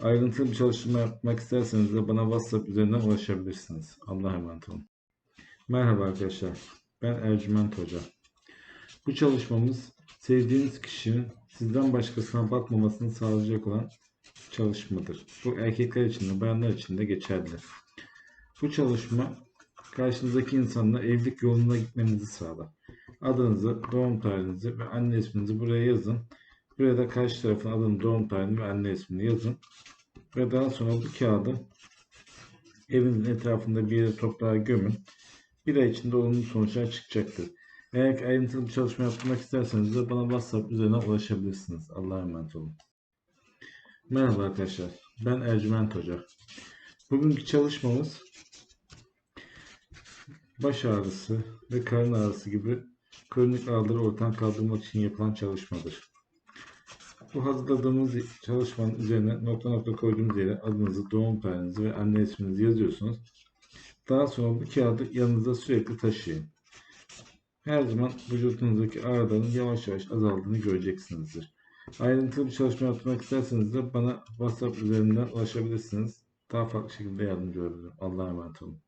Ayrıntılı bir çalışma yapmak isterseniz de bana WhatsApp üzerinden ulaşabilirsiniz. Allah'a emanet olun. Merhaba arkadaşlar. Ben Ercüment Hoca. Bu çalışmamız sevdiğiniz kişinin sizden başkasına bakmamasını sağlayacak olan çalışmadır. Bu erkekler için de bayanlar için de geçerli. Bu çalışma karşınızdaki insanla evlilik yoluna gitmenizi sağlar. Adınızı, doğum tarihinizi ve anne isminizi buraya yazın. Buraya da karşı tarafın adını, doğum tarihini ve anne ismini yazın. Ve daha sonra bu kağıdı evinizin etrafında bir yere toprağa gömün. Bir ay içinde olumlu sonuçlar çıkacaktır. Eğer ayrıntılı bir çalışma yapmak isterseniz de bana WhatsApp üzerinden ulaşabilirsiniz. Allah'a emanet olun. Merhaba arkadaşlar. Ben Ercüment Hoca. Bugünkü çalışmamız baş ağrısı ve karın ağrısı gibi kronik ağrıları ortadan kaldırmak için yapılan çalışmadır. Bu hazırladığımız çalışmanın üzerine nokta nokta koyduğumuz yere adınızı, doğum tarihinizi ve anne isminizi yazıyorsunuz. Daha sonra bu kağıdı yanınızda sürekli taşıyın. Her zaman vücudunuzdaki ağrıların yavaş yavaş azaldığını göreceksinizdir. Ayrıntılı bir çalışma yapmak isterseniz de bana WhatsApp üzerinden ulaşabilirsiniz. Daha farklı şekilde yardımcı olabilirim. Allah'a emanet olun.